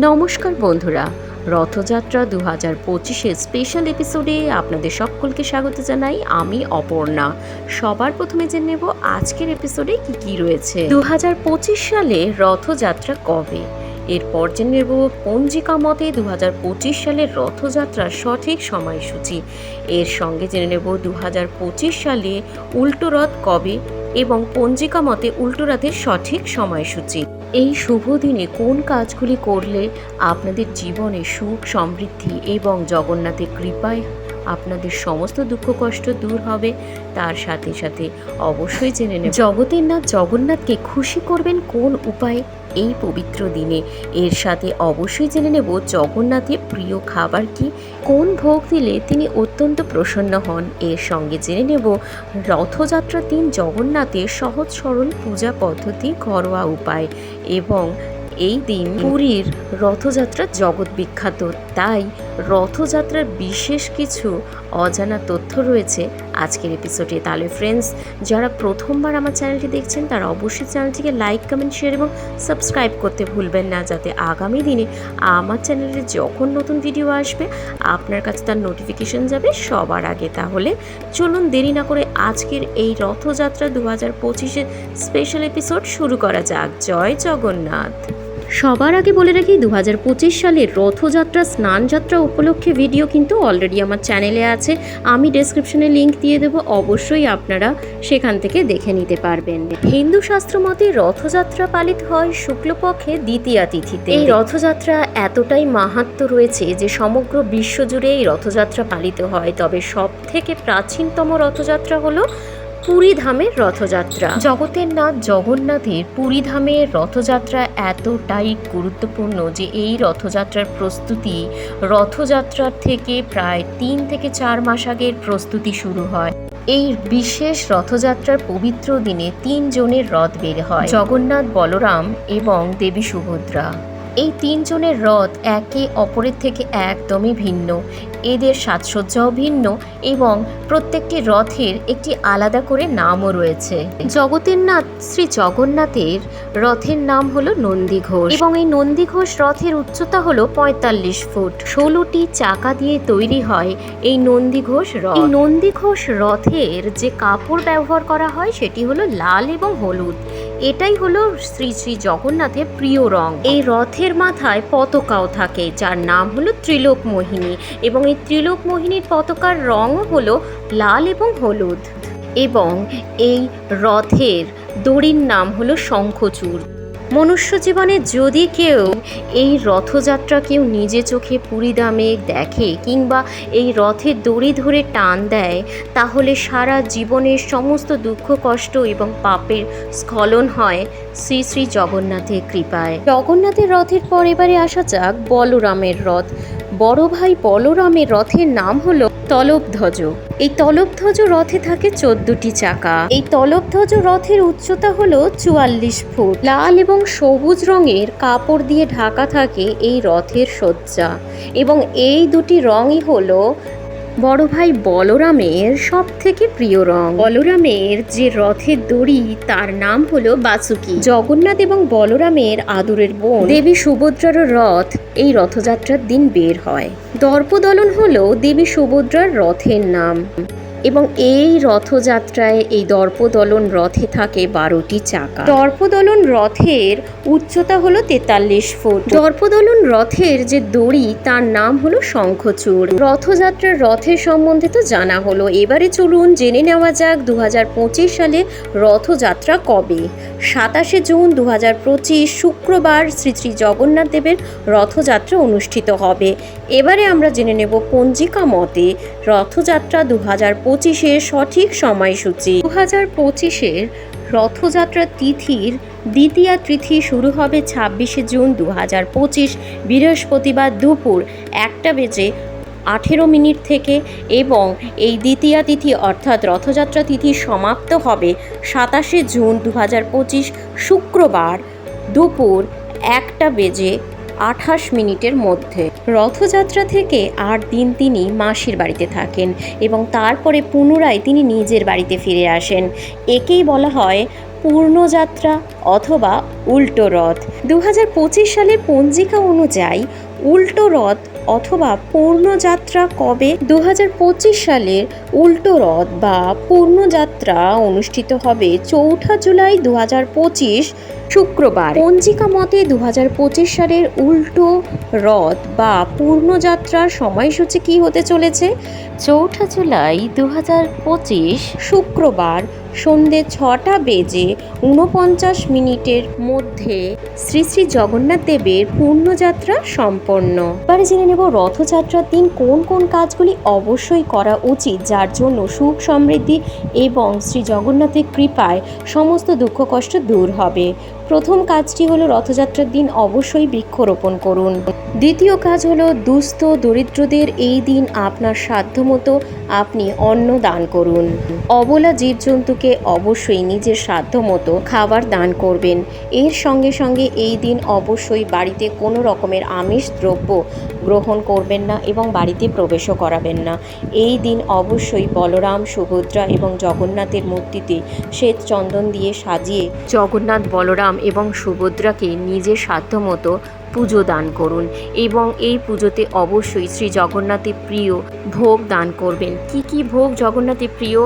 নমস্কার বন্ধুরা। রথযাত্রা দু হাজার পঁচিশের স্পেশাল এপিসোডে আপনাদের সকলকে স্বাগত জানাই। আমি অপর্ণা। সবার প্রথমে জেনে নেব আজকের এপিসোডে কি কি রয়েছে। দু হাজার পঁচিশ সালে রথযাত্রা কবে? এরপর জেনে নেব পঞ্জিকা মতে দু হাজার পঁচিশ সালের রথযাত্রার সঠিক সময়সূচি। এর সঙ্গে জেনে নেব দু হাজার পঁচিশ সালে উল্টো রথ কবে? এবং পঞ্জিকা মতে উল্টোরাতে সঠিক সময়সূচি। এই শুভ দিনে কোন কাজগুলি করলে আপনাদের জীবনে সুখ, সমৃদ্ধি এবং জগন্নাথের কৃপায় আপনাদের সমস্ত দুঃখ কষ্ট দূর হবে। তার সাথে সাথে অবশ্যই জেনে নেব। জগতের নাথ জগন্নাথকে খুশি করবেন কোন উপায়ে? এই পবিত্র দিনে। এর সাথে অবশ্যই জেনে নেব জগন্নাথের প্রিয় খাবার কি? কোন ভোগ দিলে তিনি অত্যন্ত প্রসন্ন হন? এর সঙ্গে জেনে নেব রথযাত্রার দিন জগন্নাথের সহজ সরল পূজা পদ্ধতি ঘরোয়া উপায় এবং এই দিন পুরীর রথযাত্রা জগৎ বিখ্যাত। তাই রথযাত্রার বিশেষ কিছু অজানা তথ্য রয়েছে আজকের এপিসোডে তাহলে ফ্রেন্ডস যারা প্রথমবার আমার চ্যানেলটি দেখছেন, তারা অবশ্যই চ্যানেলটিকে লাইক কমেন্ট শেয়ার এবং সাবস্ক্রাইব করতে ভুলবেন না, যাতে আগামী দিনে আমার চ্যানেলে যখন নতুন ভিডিও আসবে, আপনার কাছে তার নোটিফিকেশন যাবে সবার আগে। তাহলে চলুন দেরি না করে আজকের এই রথযাত্রা দু হাজার পঁচিশের স্পেশাল এপিসোড শুরু করা যাক। জয় জগন্নাথ! সবার আগে বলে রাখি দু হাজার পঁচিশ সালের রথযাত্রা, স্নানযাত্রা উপলক্ষে ভিডিও কিন্তু অলরেডি আমার চ্যানেলে আছে। আমি ডেসক্রিপশনে লিঙ্ক দিয়ে দেবো, অবশ্যই আপনারা সেখান থেকে দেখে নিতে পারবেন। হিন্দু শাস্ত্র মতে রথযাত্রা পালিত হয় শুক্লপক্ষে দ্বিতীয়া তিথিতে। এই রথযাত্রা এতটাই মাহাত্ম রয়েছে যে সমগ্র বিশ্বজুড়ে এই রথযাত্রা পালিত হয়। তবে সব থেকে প্রাচীনতম রথযাত্রা হলো পুরী ধামের রথযাত্রা। জগতের নাথ জগন্নাথের পুরী ধামের রথযাত্রা এতটাই গুরুত্বপূর্ণ যে এই রথযাত্রার প্রস্তুতি রথযাত্রার থেকে প্রায় তিন থেকে চার মাস আগের প্রস্তুতি শুরু হয়। এই বিশেষ রথযাত্রার পবিত্র দিনে তিনজনের রথ বের হয়, জগন্নাথ, বলরাম এবং দেবী সুভদ্রা। এই তিনজনের রথ একে অপরের থেকে একদমই ভিন্ন। এদের সাজসজ্জাও ভিন্ন এবং প্রত্যেকটি রথের একটি আলাদা করে নামও রয়েছে। জগতের নাথ, শ্রী জগন্নাথের রথের নাম হলো নন্দীঘোষ এবং এই নন্দীঘোষ রথের উচ্চতা হলো পঁয়তাল্লিশ ফুট। ষোলোটি চাকা দিয়ে তৈরি হয় এই নন্দীঘোষ রথ। এই নন্দীঘোষ রথের যে কাপড় ব্যবহার করা হয় সেটি হলো লাল এবং হলুদ। এটাই হলো শ্রী শ্রী জগন্নাথের প্রিয় রং। এই রথের মাথায় পতাকাও থাকে, যার নাম হলো ত্রিলোক মোহিনী এবং এই ত্রিলোক মোহিনীর পতাকার রঙও হলো লাল এবং হলুদ। এবং এই রথের দড়ির নাম হলো শঙ্খচূড়। মনুষ্য জীবনে যদি কেউ এই রথযাত্রা কেউ নিজে চোখে পুরীদামে দেখে কিংবা এই রথের দড়ি ধরে টান দেয়, তাহলে সারা জীবনের সমস্ত দুঃখ, কষ্ট এবং পাপের স্খলন হয় শ্রী শ্রী জগন্নাথের কৃপায়। জগন্নাথের রথের পর এবারে আসা যাক বলরামের রথ। বড় ভাই বলরামের রথের নাম হলো তলবধ্বজ। এই তলবধ্বজ রথে থাকে চোদ্দটি চাকা। এই তলবধ্বজ রথের উচ্চতা হলো চুয়াল্লিশ ফুট। লাল এবং সবুজ রঙের কাপড় দিয়ে ঢাকা থাকে এই রথের সজ্জা এবং এই দুটি রঙই হলো বড় ভাই বলরামের সব থেকে প্রিয় রং। বলরামের যে রথের দড়ি, তার নাম হলো বাসুকি। জগন্নাথ এবং বলরামের আদরের বোন দেবী সুভদ্রার রথ এই রথযাত্রার দিন বের হয়। দর্পদলন হলো দেবী সুভদ্রার রথের নাম। এবং এই রথযাত্রায় এই দর্পদলন রথে থাকে বারোটি চাকা। দর্পদলন রথের উচ্চতা হলো তেতাল্লিশ ফুট। দর্পদলন রথের যে দড়ি তার নাম হলো শঙ্খচূড়। রথযাত্রার রথের সম্বন্ধে তো জানা হলো। এবারে চলুন জেনে নেওয়া যাক দু হাজার পঁচিশ সালে রথযাত্রা কবে। সাতাশে জুন দু হাজার পঁচিশ শুক্রবার শ্রী শ্রী জগন্নাথ দেবের রথযাত্রা অনুষ্ঠিত হবে। এবারে আমরা জেনে নেব পঞ্জিকা মতে রথযাত্রা দু হাজার পঁচিশের সঠিক সময়সূচি। দু হাজার পঁচিশের রথযাত্রা তিথির দ্বিতীয়া তিথি শুরু হবে ছাব্বিশে জুন দু হাজার পঁচিশ বৃহস্পতিবার দুপুর একটা বেজে আঠেরো মিনিট থেকে এবং এই দ্বিতীয়া তিথি অর্থাৎ রথযাত্রা তিথি সমাপ্ত হবে সাতাশে জুন দু হাজার পঁচিশ শুক্রবার দুপুর একটা বেজে আঠাশ মিনিটের মধ্যে। রথযাত্রা থেকে আট দিন তিনি মাসির বাড়িতে থাকেন এবং তারপরে পুনরায় তিনি নিজের বাড়িতে ফিরে আসেন। একেই বলা হয় পূর্ণযাত্রা অথবা উল্টো রথ। দু সালের পঞ্জিকা অনুযায়ী উল্টো রথ অথবা পূর্ণযাত্রা কবে? দু হাজার পঁচিশ সালের উল্টো রথ বা পূর্ণযাত্রা অনুষ্ঠিত হবে চৌঠা জুলাই দু হাজার পঁচিশ শুক্রবার। পঞ্জিকা মতে দু হাজার পঁচিশ সালের উল্টো রথ বা পূর্ণযাত্রার সময়সূচি কি হতে চলেছে? চৌঠা জুলাই দু হাজার পঁচিশ শুক্রবার সন্ধে ছটা বেজে উনপঞ্চাশ মিনিটের মধ্যে শ্রী শ্রী জগন্নাথ দেবের পূর্ণযাত্রা সম্পন্ন। এবারে জেনে নেব রথযাত্রার দিন কোন কোন কাজগুলি অবশ্যই করা উচিত যার জন্য সুখ সমৃদ্ধি এবং শ্রী জগন্নাথের কৃপায় সমস্ত দুঃখ কষ্ট দূর হবে। প্রথম কাজটি হলো রথযাত্রার দিন অবশ্যই বৃক্ষরোপণ করুন। দ্বিতীয় কাজ হলো দুস্থ দরিদ্রদের এই দিন আপনার সাধ্যমতো আপনি অন্ন দান করুন। অবলা জীবজন্তুকে অবশ্যই নিজের সাধ্যমতো খাবার দান করবেন। এর সঙ্গে সঙ্গে এই দিন অবশ্যই বাড়িতে কোনো রকমের আমিষ দ্রব্য গ্রহণ করবেন না এবং বাড়িতে প্রবেশও করাবেন না। এই দিন অবশ্যই বলরাম, সুভদ্রা এবং জগন্নাথের মূর্তিতে শ্বেত চন্দন দিয়ে সাজিয়ে জগন্নাথ বলরাম এবং সুভদ্রাকে নিজের সাধ্যমতো পুজো দান করুন এবং এই পুজোতে অবশ্যই শ্রী জগন্নাথের প্রিয় ভোগ দান করবেন। কি কি ভোগ জগন্নাথের প্রিয়?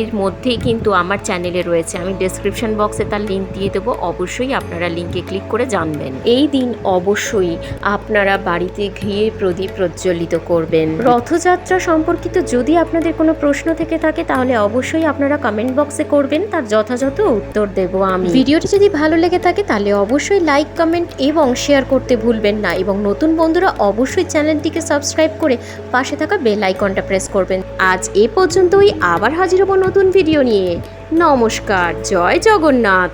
এর মধ্যেই কিন্তু আমার চ্যানেলে রয়েছে। আমি ডেসক্রিপশন বক্সে তার লিঙ্ক দিয়ে দেবো। অবশ্যই আপনারা লিঙ্কে ক্লিক করে জানবেন। এই দিন অবশ্যই আপনারা বাড়িতে ঘিয়ে প্রদীপ প্রজ্বলিত করবেন। রথযাত্রা সম্পর্কিত যদি আপনাদের কোনো প্রশ্ন থেকে থাকে, তাহলে অবশ্যই আপনারা কমেন্ট বক্সে করবেন। তার যথাযথ উত্তর দেব আমি। ভিডিওটি যদি ভালো লেগে থাকে, তাহলে অবশ্যই লাইক কমেন্ট এবং শেয়ার করতে ভুলবেন না। এবং নতুন বন্ধুরা অবশ্যই চ্যানেলটিকে সাবস্ক্রাইব করে পাশে থাকা বেল আইকনটা প্রেস করবেন। আজ এ পর্যন্তই আবার হাজির হব নতুন ভিডিও নিয়ে। নমস্কার জয় জগন্নাথ।